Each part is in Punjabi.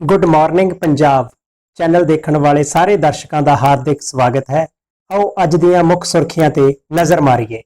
ਗੁੱਡ ਮਾਰਨਿੰਗ ਪੰਜਾਬ ਚੈਨਲ ਦੇਖਣ ਵਾਲੇ ਸਾਰੇ ਦਰਸ਼ਕਾਂ ਦਾ ਹਾਰਦਿਕ ਸਵਾਗਤ ਹੈ। ਆਓ ਅੱਜ ਦੀਆਂ ਮੁੱਖ ਸੁਰਖੀਆਂ ਤੇ ਨਜ਼ਰ ਮਾਰੀਏ।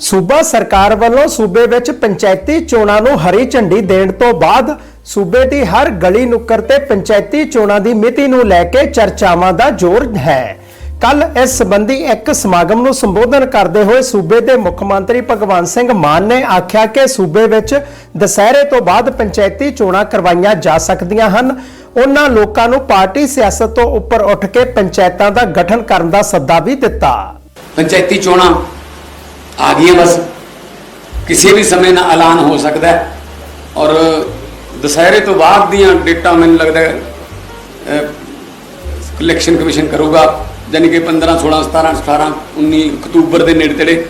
ਸੂਬਾ ਸਰਕਾਰ ਵੱਲੋਂ ਸੂਬੇ ਵਿੱਚ ਪੰਚਾਇਤੀ ਚੋਣਾਂ ਨੂੰ ਹਰੀ ਝੰਡੀ ਦੇਣ ਤੋਂ ਬਾਅਦ ਸੂਬੇ ਦੀ ਹਰ ਗਲੀ ਨੁੱਕਰ ਤੇ ਪੰਚਾਇਤੀ ਚੋਣਾਂ ਦੀ ਮਿਤੀ ਨੂੰ ਲੈ ਕੇ ਚਰਚਾਵਾਂ ਦਾ ਜ਼ੋਰ ਹੈ। ਕੱਲ ਇਸ ਸੰਬੰਧੀ ਇੱਕ ਸਮਾਗਮ ਨੂੰ ਸੰਬੋਧਨ ਕਰਦੇ ਹੋਏ ਸੂਬੇ ਦੇ ਮੁੱਖ ਮੰਤਰੀ ਭਗਵੰਤ ਸਿੰਘ ਮਾਨ ਨੇ ਆਖਿਆ ਕਿ ਸੂਬੇ ਵਿੱਚ ਦੁਸਹਿਰੇ ਤੋਂ ਬਾਅਦ ਪੰਚਾਇਤੀ ਚੋਣਾਂ ਕਰਵਾਈਆਂ ਜਾ ਸਕਦੀਆਂ ਹਨ। ਉਹਨਾਂ ਲੋਕਾਂ ਨੂੰ ਪਾਰਟੀ ਸਿਆਸਤ ਤੋਂ ਉੱਪਰ ਉੱਠ ਕੇ ਪੰਚਾਇਤਾਂ ਦਾ ਗਠਨ ਕਰਨ ਦਾ ਸੱਦਾ ਵੀ ਦਿੱਤਾ। ਪੰਚਾਇਤੀ ਚੋਣਾਂ ਆ ਗਈਆਂ ਬਸ। ਕਿਸੇ ਵੀ ਸਮੇਂ ਨਾਲ ਐਲਾਨ ਹੋ ਸਕਦਾ ਹੈ। ਔਰ ਦੁਸਹਿਰੇ ਤੋਂ ਬਾਅਦ ਦੀਆਂ ਡੇਟਾਂ ਮੈਨੂੰ ਲੱਗਦਾ ਇਲੈਕਸ਼ਨ ਕਮਿਸ਼ਨ ਕਰੂਗਾ। ਯਾਨੀ ਕਿ 15 16 17 18 19 ਅਕਤੂਬਰ ਦੇ ਨੇੜੇ ਤੇੜੇ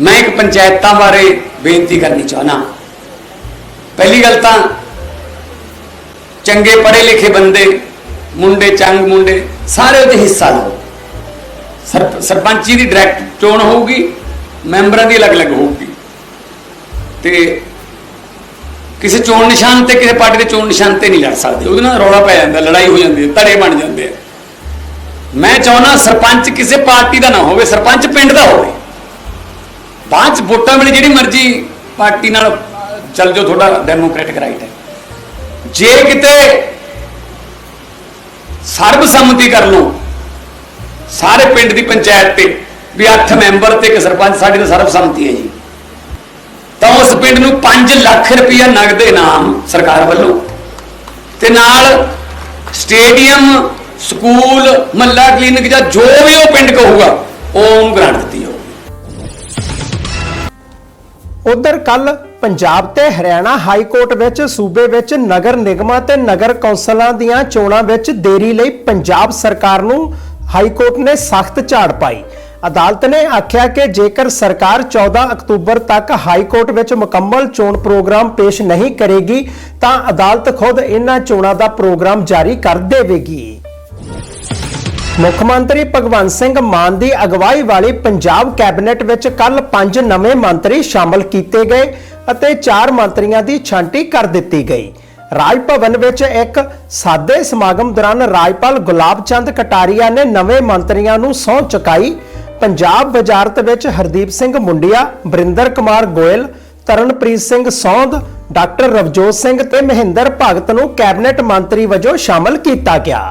ਮੈਂ ਇੱਕ ਪੰਚਾਇਤਾਂ ਬਾਰੇ ਬੇਨਤੀ ਕਰਨੀ ਚਾਹਨਾ ਪਹਿਲੀ ਗੱਲ ਤਾਂ ਚੰਗੇ ਪੜ੍ਹੇ ਲਿਖੇ ਬੰਦੇ, ਮੁੰਡੇ ਚੰਗ ਮੁੰਡੇ, ਸਾਰੇ ਉਹਦੇ ਹਿੱਸਾ ਲਓ। ਸਰਪ- ਸਰਪੰਚੀ ਦੀ ਡਾਇਰੈਕਟ ਚੋਣ ਹੋਊਗੀ, ਮੈਂਬਰਾਂ ਦੀ ਅਲੱਗ-ਅਲੱਗ ਹੋਊਗੀ। ਤੇ ਕਿਸੇ ਚੋਣ ਨਿਸ਼ਾਨ ਤੇ, ਕਿਸੇ ਪਾਰਟੀ ਦੇ ਚੋਣ ਨਿਸ਼ਾਨ ਤੇ ਨਹੀਂ ਲੜ ਸਕਦੇ। ਉਹਦੇ ਨਾਲ ਰੌਲਾ ਪੈ ਜਾਂਦਾ, ਲੜਾਈ ਹੋ ਜਾਂਦੀ ਹੈ, ਧੜੇ ਬਣ ਜਾਂਦੇ ਆ। ਮੈਂ ਚਾਹੁੰਦਾ ਸਰਪੰਚ ਕਿਸੇ ਪਾਰਟੀ ਦਾ ਨਾ ਹੋਵੇ, ਸਰਪੰਚ ਪਿੰਡ ਦਾ ਹੋਵੇ। ਬਾਅਦ ਚ ਵੋਟਾਂ ਵੇਲੇ ਜਿਹੜੀ ਮਰਜ਼ੀ ਪਾਰਟੀ ਨਾਲ, ਚੱਲ ਜਾਓ, ਤੁਹਾਡਾ ਡੈਮੋਕ੍ਰੈਟਿਕ ਰਾਈਟ ਹੈ। ਜੇ ਕਿਤੇ ਸਰਬਸੰਮਤੀ ਕਰ ਲਓ, ਸਾਰੇ ਪਿੰਡ ਦੀ ਪੰਚਾਇਤ ਤੇ, ਵੀ 8 ਮੈਂਬਰ ਤੇ ਇੱਕ ਸਰਪੰਚ ਸਾਡੀ ਤਾਂ ਸਰਬਸੰਮਤੀ ਹੈ ਜੀ। ਤਾਂ ਉਸ ਪਿੰਡ ਨੂੰ 5 ਲੱਖ ਰੁਪਇਆ ਨਗਦ ਇਨਾਮ ਸਰਕਾਰ ਵੱਲੋਂ ਤੇ ਨਾਲ ਸਟੇਡੀਅਮ ਸਕੂਲ ਮੱਲਾ ਕਲੀਨਿਕ ਜਾਂ ਜੋ ਵੀ ਉਹ ਪਿੰਡ ਕਹੂਗਾ, ਉਹ ਉਹਨੂੰ ਗ੍ਰਾਂਟ ਦਿੱਤੀ ਜਾਊਗੀ। ਉਧਰ ਕੱਲ ਪੰਜਾਬ ਤੇ ਹਰਿਆਣਾ ਹਾਈ ਕੋਰਟ ਵਿੱਚ, ਸੂਬੇ ਵਿੱਚ ਨਗਰ ਨਿਗਮਾਂ ਤੇ ਨਗਰ ਕੌਂਸਲਾਂ ਦੀਆਂ ਚੋਣਾਂ ਵਿੱਚ ਦੇਰੀ ਲਈ ਪੰਜਾਬ ਸਰਕਾਰ ਨੂੰ ਹਾਈ ਕੋਰਟ ਨੇ ਸਖਤ ਝਾੜ ਪਾਈ। ਅਦਾਲਤ ਨੇ ਆਖਿਆ ਕਿ ਜੇਕਰ ਸਰਕਾਰ 14 ਅਕਤੂਬਰ ਤੱਕ ਹਾਈ ਕੋਰਟ ਵਿੱਚ ਮੁਕੰਮਲ ਚੋਣ ਪ੍ਰੋਗਰਾਮ ਪੇਸ਼ ਨਹੀਂ ਕਰੇਗੀ, ਤਾਂ ਅਦਾਲਤ ਖੁਦ ਇਹਨਾਂ ਚੋਣਾਂ ਦਾ ਪ੍ਰੋਗਰਾਮ ਜਾਰੀ ਕਰ ਦੇਵੇਗੀ। ਮੁੱਖ ਮੰਤਰੀ ਭਗਵੰਤ ਸਿੰਘ ਮਾਨ ਦੀ ਅਗਵਾਈ ਵਾਲੀ ਪੰਜਾਬ ਕੈਬਨਿਟ ਵਿੱਚ ਕੱਲ ਪੰਜ ਨਵੇਂ ਮੰਤਰੀ ਸ਼ਾਮਲ ਕੀਤੇ ਗਏ ਅਤੇ ਚਾਰ ਮੰਤਰੀਆਂ ਦੀ ਛਾਂਟੀ ਕਰ ਦਿੱਤੀ ਗਈ। ਰਾਜ ਭਵਨ ਵਿੱਚ ਇੱਕ ਸਾਦੇ ਸਮਾਗਮ ਦੌਰਾਨ ਰਾਜਪਾਲ ਗੁਲਾਬ ਚੰਦ ਕਟਾਰੀਆ ਨੇ ਨਵੇਂ ਮੰਤਰੀਆਂ ਨੂੰ ਸਹੁੰ ਚੁਕਾਈ। ਪੰਜਾਬ ਵਜ਼ਾਰਤ ਵਿੱਚ ਹਰਦੀਪ ਸਿੰਘ ਮੁੰਡਿਆ ਬਰਿੰਦਰ ਕੁਮਾਰ ਗੋਇਲ, ਤਰਨਪ੍ਰੀਤ ਸਿੰਘ ਸੌਂਦ, ਡਾਕਟਰ ਰਵਜੋਤ ਸਿੰਘ ਤੇ ਮਹਿੰਦਰ ਭਗਤ ਨੂੰ ਕੈਬਨਿਟ ਮੰਤਰੀ ਵਜੋਂ ਸ਼ਾਮਲ ਕੀਤਾ ਗਿਆ।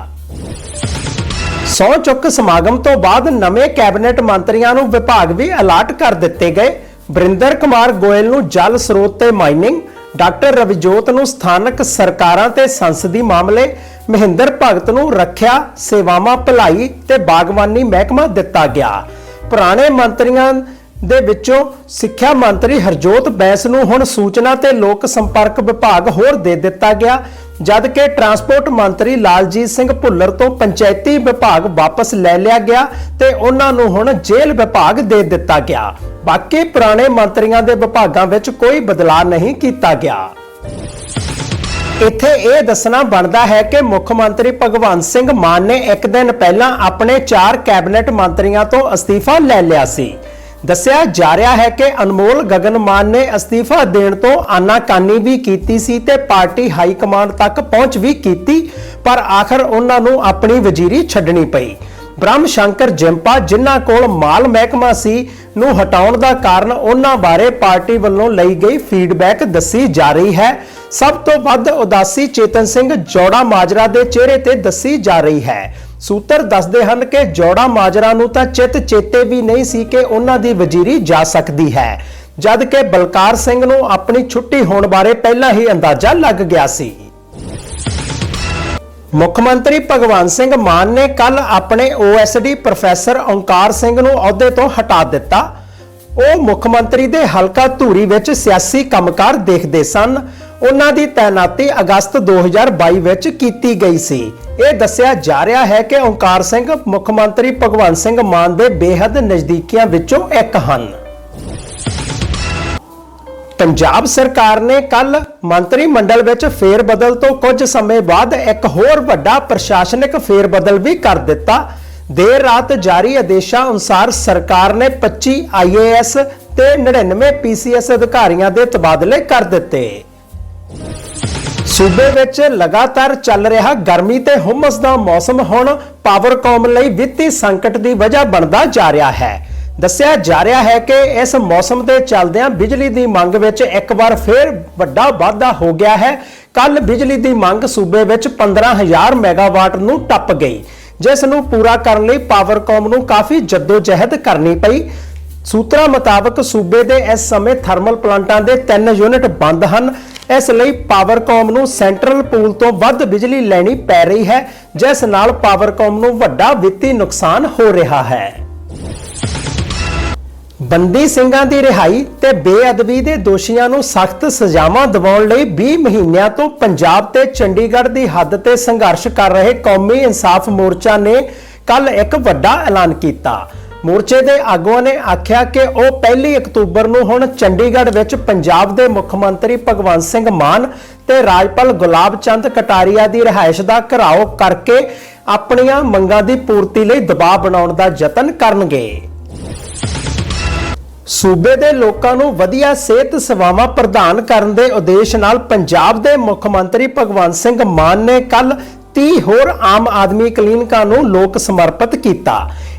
ਸਹੁੰ ਚੁੱਕ ਸਮਾਗਮ ਤੋਂ ਬਾਅਦ ਨਵੇਂ ਕੈਬਨਿਟ ਮੰਤਰੀਆਂ ਨੂੰ ਵਿਭਾਗ ਵੀ ਅਲਾਟ ਕਰ ਦਿੱਤੇ ਗਏ। ਬਰਿੰਦਰ ਕੁਮਾਰ ਗੋਇਲ ਨੂੰ ਜਲ ਸਰੋਤ ਤੇ ਮਾਈਨਿੰਗ, ਡਾਕਟਰ ਰਵਿਜੋਤ ਨੂੰ ਸਥਾਨਕ ਸਰਕਾਰਾਂ ਤੇ ਸੰਸਦੀ ਮਾਮਲੇ, ਮਹਿੰਦਰ ਭਗਤ ਨੂੰ ਰੱਖਿਆ ਸੇਵਾਵਾਂ ਭਲਾਈ ਤੇ ਬਾਗਬਾਨੀ ਮਹਿਕਮਾ ਦਿੱਤਾ ਗਿਆ। ਪੁਰਾਣੇ ਮੰਤਰੀਆਂ ਦੇ ਵਿੱਚੋਂ ਸਿੱਖਿਆ ਮੰਤਰੀ ਹਰਜੋਤ ਬੈਂਸ ਨੂੰ ਹੁਣ ਸੂਚਨਾ ਤੇ ਲੋਕ ਸੰਪਰਕ ਵਿਭਾਗ ਹੋਰ ਦੇ ਦਿੱਤਾ ਗਿਆ ਜਦ ਕਿ ਟਰਾਂਸਪੋਰਟ ਮੰਤਰੀ ਲਾਲਜੀਤ ਸਿੰਘ ਭੁੱਲਰ ਤੋਂ ਪੰਚਾਇਤੀ ਵਿਭਾਗ ਵਾਪਸ ਲੈ ਲਿਆ ਗਿਆ ਤੇ ਉਹਨਾਂ ਨੂੰ ਹੁਣ ਜੇਲ੍ਹ ਵਿਭਾਗ ਦੇ ਦਿੱਤਾ ਗਿਆ। ਬਾਕੀ ਪੁਰਾਣੇ ਮੰਤਰੀਆਂ ਦੇ ਵਿਭਾਗਾਂ ਵਿੱਚ ਕੋਈ ਬਦਲਾਅ ਨਹੀਂ ਕੀਤਾ ਗਿਆ। ਇੱਥੇ ਇਹ ਦੱਸਣਾ ਬਣਦਾ ਹੈ ਕਿ ਮੁੱਖ ਮੰਤਰੀ ਭਗਵੰਤ ਸਿੰਘ ਮਾਨ ਨੇ ਇੱਕ ਦਿਨ ਪਹਿਲਾਂ ਆਪਣੇ ਚਾਰ ਕੈਬਨਿਟ ਮੰਤਰੀਆਂ ਤੋਂ ਅਸਤੀਫਾ ਲੈ ਲਿਆ ਸੀ। ਦੱਸਿਆ ਜਾ ਰਿਹਾ ਹੈ ਕਿ ਅਨਮੋਲ ਗਗਨ ਮਾਨ ਨੇ ਅਸਤੀਫਾ ਦੇਣ ਤੋਂ ਆਨਾਕਾਨੀ ਵੀ ਕੀਤੀ ਸੀ ਤੇ ਪਾਰਟੀ ਹਾਈ ਕਮਾਂਡ ਤੱਕ ਪਹੁੰਚ ਵੀ ਕੀਤੀ, ਪਰ ਆਖਰ ਉਹਨਾਂ ਨੂੰ ਆਪਣੀ ਵਜ਼ੀਰੀ ਛੱਡਣੀ ਪਈ। ਬ੍ਰਹਮ ਸ਼ੰਕਰ ਜਿੰਪਾ, ਜਿਨ੍ਹਾਂ ਕੋਲ ਮਾਲ ਮਹਿਕਮਾ ਸੀ, ਨੂੰ ਹਟਾਉਣ ਦਾ ਕਾਰਨ ਉਹਨਾਂ ਬਾਰੇ ਪਾਰਟੀ ਵੱਲੋਂ ਲਈ ਗਈ ਫੀਡਬੈਕ ਦੱਸੀ ਜਾ ਰਹੀ ਹੈ। ਸਭ ਤੋਂ ਵੱਧ ਉਦਾਸੀ ਚੇਤਨ ਸਿੰਘ ਜੋੜਾ ਮਾਜਰਾ ਦੇ ਚਿਹਰੇ ਤੇ ਦੱਸੀ ਜਾ ਰਹੀ ਹੈ। ਸੂਤਰ ਦੱਸਦੇ ਹਨ ਕਿ ਜੋੜਾ ਮਾਜਰਾ ਨੂੰ ਤਾਂ ਚਿੱਤ ਚੇਤੇ ਵੀ ਨਹੀਂ ਸੀ ਕਿ ਉਹਨਾਂ ਦੀ ਵਜ਼ੀਰੀ ਜਾ ਸਕਦੀ ਹੈ। ਜਦ ਕਿ ਬਲਕਾਰ ਸਿੰਘ ਨੂੰ ਆਪਣੀ ਛੁੱਟੀ ਹੋਣ ਬਾਰੇ ਪਹਿਲਾਂ ਹੀ ਅੰਦਾਜ਼ਾ ਲੱਗ ਗਿਆ ਸੀ। ਮੁੱਖ ਮੰਤਰੀ ਭਗਵੰਤ ਸਿੰਘ ਮਾਨ ਨੇ ਕੱਲ ਆਪਣੇ ਓਐਸਡੀ ਪ੍ਰੋਫੈਸਰ ਓਂਕਾਰ ਸਿੰਘ ਨੂੰ ਅਹੁਦੇ ਤੋਂ ਹਟਾ ਦਿੱਤਾ। ਉਹ ਮੁੱਖ ਮੰਤਰੀ ਦੇ ਹਲਕਾ ਧੂਰੀ ਵਿੱਚ ਸਿਆਸੀ ਕੰਮਕਾਰ ਦੇਖਦੇ ਸਨ ਉਹਨਾਂ ਦੀ ਤਾਇਨਾਤੀ ਅਗਸਤ 2022 ਵਿੱਚ ਕੀਤੀ ਗਈ ਸੀ। ਇਹ ਦੱਸਿਆ ਜਾ ਰਿਹਾ ਹੈ ਕਿ ਓਂਕਾਰ ਸਿੰਘ, ਮੁੱਖ ਮੰਤਰੀ ਭਗਵੰਤ ਸਿੰਘ ਮਾਨ ਦੇ ਬੇਹੱਦ ਨਜ਼ਦੀਕੀਆਂ ਵਿੱਚੋਂ ਇੱਕ ਹਨ। ਪੰਜਾਬ ਸਰਕਾਰ ਨੇ ਕੱਲ ਮੰਤਰੀ ਮੰਡਲ ਵਿੱਚ ਫੇਰ ਬਦਲ ਤੋਂ ਕੁਝ ਸਮੇਂ ਬਾਅਦ ਇੱਕ ਹੋਰ ਵੱਡਾ ਪ੍ਰਸ਼ਾਸਨਿਕ ਫੇਰ ਬਦਲ ਵੀ ਕਰ ਦਿੱਤਾ। ਦੇਰ ਰਾਤ ਜਾਰੀ ਆਦੇਸ਼ਾਂ ਅਨੁਸਾਰ ਸਰਕਾਰ ਨੇ 25 ਆਈਏਐਸ ਤੇ 99 ਪੀਸੀਐਸ ਅਧਿਕਾਰੀਆਂ ਦੇ ਤਬਾਦਲੇ ਕਰ ਦਿੱਤੇ। ਸੂਬੇ ਵਿੱਚ ਲਗਾਤਾਰ ਚੱਲ ਰਿਹਾ ਗਰਮੀ ਤੇ ਹੁਮਸ ਦਾ ਮੌਸਮ ਹੁਣ ਪਾਵਰਕਾਮ ਲਈ ਵਿੱਤੀ ਸੰਕਟ ਦੀ ਵਜ੍ਹਾ ਬਣਦਾ ਜਾ ਰਿਹਾ ਹੈ। ਦੱਸਿਆ ਜਾ ਰਿਹਾ ਹੈ ਕਿ ਇਸ ਮੌਸਮ ਦੇ ਚੱਲਦਿਆਂ ਬਿਜਲੀ ਦੀ ਮੰਗ ਵਿੱਚ ਇੱਕ ਵਾਰ ਫੇਰ ਵੱਡਾ ਵਾਧਾ ਹੋ ਗਿਆ ਹੈ। ਕੱਲ ਬਿਜਲੀ ਦੀ ਮੰਗ ਸੂਬੇ ਵਿੱਚ 15000 ਮੈਗਾਵਾਟ ਨੂੰ ਟੱਪ ਗਈ, ਜਿਸ ਨੂੰ ਪੂਰਾ ਕਰਨ ਲਈ ਪਾਵਰਕਾਮ ਨੂੰ ਕਾਫੀ ਜਹਿਦ ਕਰਨੀ ਪਈ। ਸੂਤਰਾਂ ਮੁਤਾਬਕ ਸੂਬੇ ਦੇ ਇਸ ਸਮੇਂ ਥਰਮਲ ਪਲਾਂਟਾਂ ਦੇ 3 ਯੂਨਿਟ ਬੰਦ ਹਨ। ਇਸ ਲਈ ਪਾਵਰਕਾਮ ਨੂੰ ਸੈਂਟਰਲ ਪੂਲ ਤੋਂ ਵੱਧ ਬਿਜਲੀ ਲੈਣੀ ਪੈ ਰਹੀ ਹੈ, ਜਿਸ ਨਾਲ ਪਾਵਰਕਾਮ ਨੂੰ ਵੱਡਾ ਵਿੱਤੀ ਨੁਕਸਾਨ ਹੋ ਰਿਹਾ ਹੈ। ਬੰਦੀ ਸਿੰਘਾਂ ਦੀ ਰਿਹਾਈ ਤੇ ਬੇਅਦਬੀ ਦੇ ਦੋਸ਼ੀਆਂ ਨੂੰ ਸਖਤ ਸਜ਼ਾਵਾਂ ਦਿਵਾਉਣ ਲਈ 20 ਮਹੀਨਿਆਂ ਤੋਂ ਪੰਜਾਬ ਤੇ ਚੰਡੀਗੜ੍ਹ ਦੀ ਹੱਦ ਤੇ ਸੰਘਰਸ਼ ਕਰ ਰਹੇ ਕੌਮੀ ਇਨਸਾਫ ਮੋਰਚਾ ਨੇ ਕੱਲ ਇੱਕ ਵੱਡਾ ਐਲਾਨ ਕੀਤਾ। ਮੋਰਚੇ ਦੇ ਆਗੂਆਂ ਨੇ ਆਖਿਆ ਕਿ ਉਹ 1 ਅਕਤੂਬਰ ਨੂੰ ਹੁਣ ਚੰਡੀਗੜ੍ਹ ਵਿੱਚ ਪੰਜਾਬ ਦੇ ਮੁੱਖ ਮੰਤਰੀ ਭਗਵੰਤ ਸਿੰਘ ਮਾਨ ਤੇ ਰਾਜਪਾਲ ਗੁਲਾਬ ਚੰਦ ਕਟਾਰੀਆ ਦੀ ਰਿਹਾਇਸ਼ ਦਾ ਘਰਾਓ ਕਰਕੇ ਆਪਣੀਆਂ ਮੰਗਾਂ ਦੀ ਪੂਰਤੀ ਲਈ ਦਬਾਅ ਬਣਾਉਣ ਦਾ ਯਤਨ ਕਰਨਗੇ। ਸੂਬੇ ਦੇ ਲੋਕਾਂ ਨੂੰ ਵਧੀਆ ਸਿਹਤ ਸੇਵਾਵਾਂ ਪ੍ਰਦਾਨ ਕਰਨ ਦੇ ਉਦੇਸ਼ ਨਾਲ ਪੰਜਾਬ ਦੇ ਮੁੱਖ ਮੰਤਰੀ ਭਗਵੰਤ ਸਿੰਘ ਮਾਨ ਨੇ ਕੱਲ 30 ਹੋਰ ਆਮ ਆਦਮੀ ਕਲੀਨਿਕਾਂ ਨੂੰ ਲੋਕ ਸਮਰਪਿਤ ਕੀਤਾ।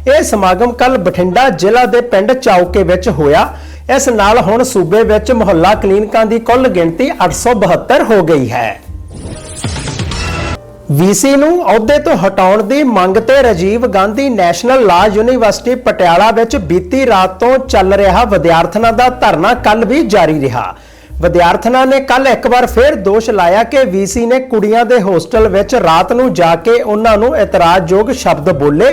ਇਹ ਸਮਾਗਮ ਕੱਲ ਬਠਿੰਡਾ ਜ਼ਿਲ੍ਹਾ ਦੇ ਪਿੰਡ ਚੌਕੇ ਵਿੱਚ ਹੋਇਆ। ਇਸ ਨਾਲ ਹੁਣ ਸੂਬੇ ਵਿੱਚ ਮੁਹੱਲਾ ਕਲੀਨਿਕਾਂ ਦੀ ਕੁੱਲ ਗਿਣਤੀ 872 ਹੋ ਗਈ ਹੈ। ਵੀਸੀ ਨੂੰ ਅਹੁਦੇ ਤੋਂ ਹਟਾਉਣ ਦੀ ਮੰਗ ਤੇ Rajiv Gandhi National Law University Patiala ਵਿੱਚ ਬੀਤੀ ਰਾਤ ਤੋਂ ਚੱਲ ਰਿਹਾ ਵਿਦਿਆਰਥਣਾਂ ਦਾ ਧਰਨਾ ਕੱਲ ਵੀ ਜਾਰੀ ਰਿਹਾ। ਵਿਦਿਆਰਥਣਾਂ ਨੇ ਕੱਲ ਇੱਕ ਵਾਰ ਫਿਰ ਦੋਸ਼ ਲਾਇਆ ਕਿ ਵੀਸੀ ਨੇ ਕੁੜੀਆਂ ਦੇ ਹੋਸਟਲ ਵਿੱਚ ਰਾਤ ਨੂੰ ਜਾ ਕੇ ਉਹਨਾਂ ਨੂੰ ਇਤਰਾਜ਼ਯੋਗ ਸ਼ਬਦ ਬੋਲੇ।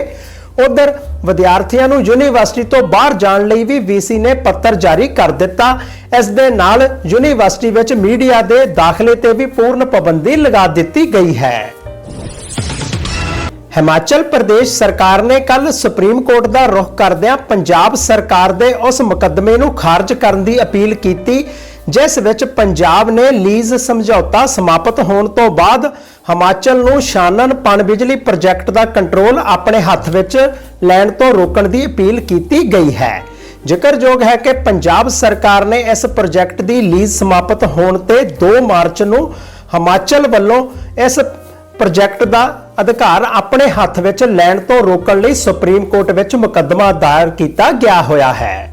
ਉਧਰ ਵਿਦਿਆਰਥੀਆਂ ਨੂੰ ਯੂਨੀਵਰਸਿਟੀ ਤੋਂ ਬਾਹਰ ਜਾਣ ਲਈ ਵੀ ਵੀਸੀ ਨੇ ਪੱਤਰ ਜਾਰੀ ਕਰ ਦਿੱਤਾ। ਇਸ ਦੇ ਨਾਲ ਯੂਨੀਵਰਸਿਟੀ ਵਿੱਚ ਮੀਡੀਆ ਦੇ ਦਾਖਲੇ ਤੇ ਵੀ ਪੂਰਨ ਪਾਬੰਦੀ ਲਗਾ ਦਿੱਤੀ ਗਈ ਹੈ। ਹਿਮਾਚਲ ਪ੍ਰਦੇਸ਼ ਸਰਕਾਰ ਨੇ ਕੱਲ ਸੁਪਰੀਮ ਕੋਰਟ ਦਾ ਰੁਖ ਕਰਦਿਆਂ ਪੰਜਾਬ ਸਰਕਾਰ ਦੇ ਉਸ ਮੁਕੱਦਮੇ ਨੂੰ ਖਾਰਜ ਕਰਨ ਦੀ ਅਪੀਲ ਕੀਤੀ ਜਿਸ ਵਿੱਚ ਪੰਜਾਬ ਨੇ ਲੀਜ਼ ਸਮਝੌਤਾ ਸਮਾਪਤ ਹੋਣ ਤੋਂ ਬਾਅਦ ਹਿਮਾਚਲ ਨੂੰ ਸ਼ਾਨਨ ਪਣ ਬਿਜਲੀ ਪ੍ਰੋਜੈਕਟ ਦਾ ਕੰਟਰੋਲ ਆਪਣੇ ਹੱਥ ਵਿੱਚ ਲੈਣ ਤੋਂ ਰੋਕਣ ਦੀ ਅਪੀਲ ਕੀਤੀ ਗਈ ਹੈ। ਜ਼ਿਕਰਯੋਗ ਹੈ ਕਿ ਪੰਜਾਬ ਸਰਕਾਰ ਨੇ ਇਸ ਪ੍ਰੋਜੈਕਟ ਦੀ ਲੀਜ਼ ਸਮਾਪਤ ਹੋਣ ਤੇ 2 ਮਾਰਚ ਨੂੰ ਹਿਮਾਚਲ ਵੱਲੋਂ ਇਸ ਪ੍ਰੋਜੈਕਟ ਦਾ ਅਧਿਕਾਰ ਆਪਣੇ ਹੱਥ ਵਿੱਚ ਲੈਣ ਤੋਂ ਰੋਕਣ ਲਈ ਸੁਪਰੀਮ ਕੋਰਟ ਵਿੱਚ ਮੁਕੱਦਮਾ ਦਾਇਰ ਕੀਤਾ ਗਿਆ ਹੋਇਆ ਹੈ।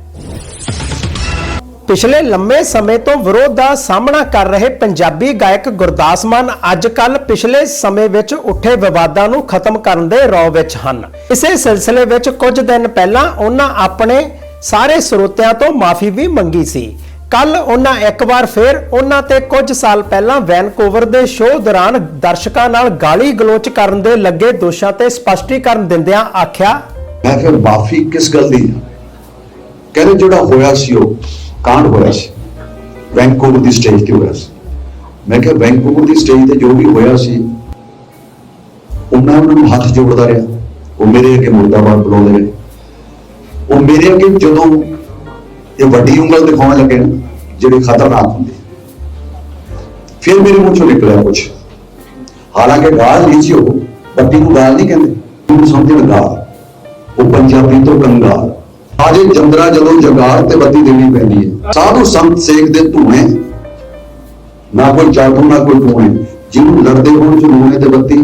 ਪਿਛਲੇ ਲੰਮੇ ਸਮੇਂ ਤੋਂ ਵਿਰੋਧ ਦਾ ਸਾਹਮਣਾ ਕਰ ਰਹੇ ਪੰਜਾਬੀ ਗਾਇਕ ਗੁਰਦਾਸ ਮਾਨ ਅੱਜ ਕੱਲ ਪਿਛਲੇ ਸਮੇਂ ਵਿੱਚ ਉੱਠੇ ਵਿਵਾਦਾਂ ਨੂੰ ਖਤਮ ਕਰਨ ਦੇ ਰੌ ਵਿੱਚ ਹਨ। ਇਸੇ ਸਿਲਸਿਲੇ ਵਿੱਚ ਕੁਝ ਦਿਨ ਪਹਿਲਾਂ ਉਹਨਾਂ ਆਪਣੇ ਸਾਰੇ ਸਰੋਤਿਆਂ ਤੋਂ ਮਾਫੀ ਵੀ ਮੰਗੀ ਸੀ। ਕੱਲ ਉਹਨਾਂ ਇੱਕ ਵਾਰ ਫਿਰ ਉਹਨਾਂ ਤੇ ਕੁਝ ਸਾਲ ਪਹਿਲਾਂ ਵੈਨਕੂਵਰ ਦੇ ਸ਼ੋਅ ਦੌਰਾਨ ਦਰਸ਼ਕਾਂ ਨਾਲ ਗਾਲੀ ਗਲੋਚ ਕਰਨ ਦੇ ਲੱਗੇ ਦੋਸ਼ਾਂ ਤੇ ਸਪਸ਼ਟੀਕਰਨ ਦਿੰਦਿਆਂ ਆਖਿਆ, ਮੈਂ ਫਿਰ ਮਾਫੀ ਕਿਸ ਗੱਲ ਦੀ ਕਹਿੰਦੇ ਜਿਹੜਾ ਹੋਇਆ ਸੀ ਉਹ। ਕਾਂਡ ਹੋਇਆ ਸੀ। ਵੈਂਕੂਵਰ ਦੀ ਸਟੇਜ ਤੇ ਹੋਇਆ ਸੀ। ਮੈਂ ਕਿਹਾ, ਵੈਂਕੂਵਰ ਦੀ ਸਟੇਜ ਤੇ ਜੋ ਵੀ ਹੋਇਆ ਸੀ ਉਹਨਾਂ ਨੂੰ ਹੱਥ ਜੋੜਦਾ ਰਿਹਾ। ਉਹ ਮੇਰੇ ਅੱਗੇ ਮੁਰਦਾਬਾਦ ਬੁਲਾਉਂਦੇ ਰਹੇ। ਉਹ ਮੇਰੇ ਅੱਗੇ ਜਦੋਂ ਇਹ ਵੱਡੀ ਉਂਗਲ ਦਿਖਾਉਣ ਲੱਗੇ ਨਾ, ਜਿਹੜੇ ਖਤਰਨਾਕ ਹੁੰਦੇ। ਫਿਰ ਮੇਰੇ ਮੂੰਹ ਚੋਂ ਨਿਕਲਿਆ ਕੁਝ ਹਾਲਾਂਕਿ ਗਾਲ ਨਹੀਂ ਸੀ ਉਹ ਬੱਤੀ ਨੂੰ ਗਾਲ ਨਹੀਂ ਕਹਿੰਦੇ। ਉਹਨੂੰ ਸਮਝਣ ਗਾਲ। ਉਹ ਪੰਜਾਬੀ ਤੋਂ ਕੰਗਾਲ। ਆਜੇ ਚੰਦਰਾ ਜਦੋਂ ਜਗਾਰ ਤੇ ਬੱਤੀ ਦੇਣੀ ਪੈਂਦੀ ਹੈ। ਸਾਧੂ ਸੰਤ ਸੇਖ ਦੇ ਧੂਏ ਨਾ ਕੋਈ ਜਾਦੂ ਨਾ ਕੋਈ ਟੂਏ ਜਿਹਨੂੰ ਲੜਦੇ ਹੋਣ ਜਨੂਨੇ ਤੇ ਬੱਤੀ।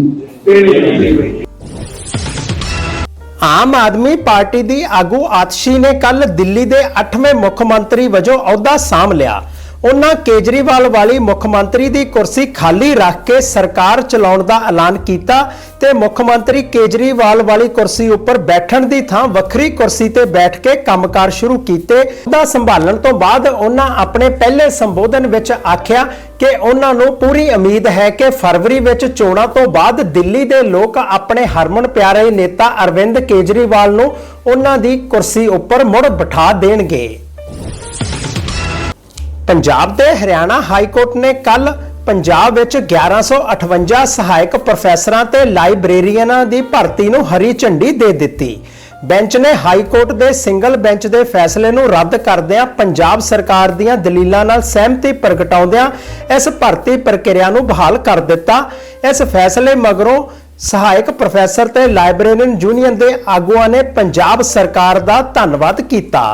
ਆਮ ਆਦਮੀ ਪਾਰਟੀ ਦੀ ਆਗੂ ਆਤਸ਼ੀ ਨੇ ਕੱਲ ਦਿੱਲੀ ਦੇ 8ਵੇਂ ਮੁੱਖ ਮੰਤਰੀ ਵਜੋਂ ਅਹੁਦਾ ਸਾਂਭ ਲਿਆ। ਉਹਨਾਂ ਕੇਜਰੀਵਾਲ ਵਾਲੀ ਮੁੱਖ ਮੰਤਰੀ ਦੀ ਕੁਰਸੀ ਖਾਲੀ ਰੱਖ ਕੇ ਸਰਕਾਰ ਚਲਾਉਣ ਦਾ ਐਲਾਨ ਕੀਤਾ ਤੇ ਮੁੱਖ ਮੰਤਰੀ ਕੇਜਰੀਵਾਲ ਵਾਲੀ ਕੁਰਸੀ ਉੱਪਰ ਬੈਠਣ ਦੀ ਥਾਂ ਵੱਖਰੀ ਕੁਰਸੀ ਤੇ ਬੈਠ ਕੇ ਕੰਮਕਾਰ ਸ਼ੁਰੂ ਕੀਤੇ। ਦਾ ਸੰਭਾਲਣ ਤੋਂ ਬਾਅਦ ਉਹਨਾਂ ਆਪਣੇ ਪਹਿਲੇ ਸੰਬੋਧਨ ਵਿੱਚ ਆਖਿਆ ਕਿ ਉਹਨਾਂ ਨੂੰ ਪੂਰੀ ਉਮੀਦ ਹੈ ਕਿ ਫਰਵਰੀ ਵਿੱਚ ਚੋਣਾਂ ਤੋਂ ਬਾਅਦ ਦਿੱਲੀ ਦੇ ਲੋਕ ਆਪਣੇ ਹਰਮਨ ਪਿਆਰੇ ਨੇਤਾ ਅਰਵਿੰਦ ਕੇਜਰੀਵਾਲ ਨੂੰ ਉਹਨਾਂ ਦੀ ਕੁਰਸੀ ਉੱਪਰ ਮੁੜ ਬਿਠਾ ਦੇਣਗੇ। ਪੰਜਾਬ ਤੇ ਹਰਿਆਣਾ ਹਾਈ ਕੋਰਟ ਨੇ ਕੱਲ ਪੰਜਾਬ ਵਿੱਚ 1158 ਸਹਾਇਕ ਪ੍ਰੋਫੈਸਰਾਂ ਤੇ ਲਾਇਬ੍ਰੇਰੀਅਨਾਂ ਦੀ ਭਰਤੀ ਨੂੰ ਹਰੀ ਝੰਡੀ ਦੇ ਦਿੱਤੀ। ਬੈਂਚ ਨੇ ਹਾਈ ਕੋਰਟ ਦੇ ਸਿੰਗਲ ਬੈਂਚ ਦੇ ਫੈਸਲੇ ਨੂੰ ਰੱਦ ਕਰਦਿਆਂ ਪੰਜਾਬ ਸਰਕਾਰ ਦੀਆਂ ਦਲੀਲਾਂ ਨਾਲ ਸਹਿਮਤੀ ਪ੍ਰਗਟਾਉਂਦਿਆਂ ਇਸ ਭਰਤੀ ਪ੍ਰਕਿਰਿਆ ਨੂੰ ਬਹਾਲ ਕਰ ਦਿੱਤਾ। ਇਸ ਫੈਸਲੇ ਮਗਰੋਂ ਸਹਾਇਕ ਪ੍ਰੋਫੈਸਰ ਤੇ ਲਾਇਬ੍ਰੇਰੀਅਨ ਯੂਨੀਅਨ ਦੇ ਆਗੂਆਂ ਨੇ ਪੰਜਾਬ ਸਰਕਾਰ ਦਾ ਧੰਨਵਾਦ ਕੀਤਾ।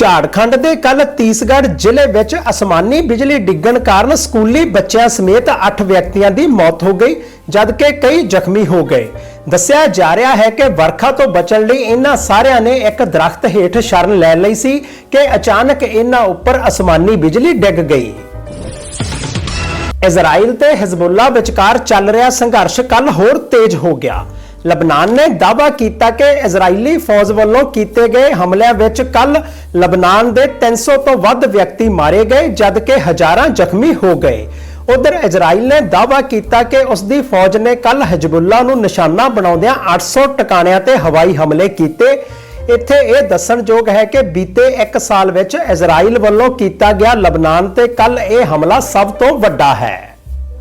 ਝਾੜਖੰਡ ਦੇ ਕੱਲ ਤੀਸਗੜ੍ਹ ਜ਼ਿਲ੍ਹੇ ਵਿੱਚ ਅਸਮਾਨੀ ਬਿਜਲੀ ਡਿੱਗਣ ਕਾਰਨ ਸਕੂਲੀ ਬੱਚਿਆਂ ਸਮੇਤ 8 ਵਿਅਕਤੀਆਂ ਦੀ ਮੌਤ ਹੋ ਗਈ, ਜਦਕਿ ਕਈ ਜ਼ਖਮੀ ਹੋ ਗਏ। ਦੱਸਿਆ ਜਾ ਰਿਹਾ ਹੈ ਕਿ ਵਰਖਾ ਤੋਂ ਬਚਣ ਲਈ ਇਹਨਾਂ ਸਾਰਿਆਂ ਨੇ ਇੱਕ ਦਰਖਤ ਹੇਠ ਸ਼ਰਨ ਲੈ ਲਈ ਸੀ ਕਿ ਅਚਾਨਕ ਇਹਨਾਂ ਉੱਪਰ ਅਸਮਾਨੀ ਬਿਜਲੀ ਡਿੱਗ ਗਈ। ਇਜ਼ਰਾਈਲ ਤੇ ਹਿਜ਼ਬੁੱਲਾ ਵਿਚਕਾਰ ਚੱਲ ਰਿਹਾ ਸੰਘਰਸ਼ ਕੱਲ ਹੋਰ ਤੇਜ਼ ਹੋ ਗਿਆ। ਲਬਨਾਨ ਨੇ ਦਾਅਵਾ ਕੀਤਾ ਕਿ ਇਜ਼ਰਾਈਲੀ ਫੌਜ ਵੱਲੋਂ ਕੀਤੇ ਗਏ ਹਮਲਿਆਂ ਵਿੱਚ ਕੱਲ ਲਬਨਾਨ ਦੇ 300 ਤੋਂ ਵੱਧ ਵਿਅਕਤੀ ਮਾਰੇ ਗਏ ਜਦਕਿ ਹਜ਼ਾਰਾਂ ਜ਼ਖਮੀ ਹੋ ਗਏ। ਉਧਰ ਇਜ਼ਰਾਈਲ ਨੇ ਦਾਅਵਾ ਕੀਤਾ ਕਿ ਉਸ ਦੀ ਫੌਜ ਨੇ ਕੱਲ ਹਜਬੁੱਲਾ ਨੂੰ ਨਿਸ਼ਾਨਾ ਬਣਾਉਂਦਿਆਂ 800 ਟਿਕਾਣਿਆਂ ਤੇ ਹਵਾਈ ਹਮਲੇ ਕੀਤੇ। ਇੱਥੇ ਇਹ ਦੱਸਣਯੋਗ ਹੈ ਕਿ ਬੀਤੇ 1 ਸਾਲ ਵਿੱਚ ਇਜ਼ਰਾਈਲ ਵੱਲੋਂ ਕੀਤਾ ਗਿਆ ਲਬਨਾਨ ਤੇ ਕੱਲ ਇਹ ਹਮਲਾ ਸਭ ਤੋਂ ਵੱਡਾ ਹੈ।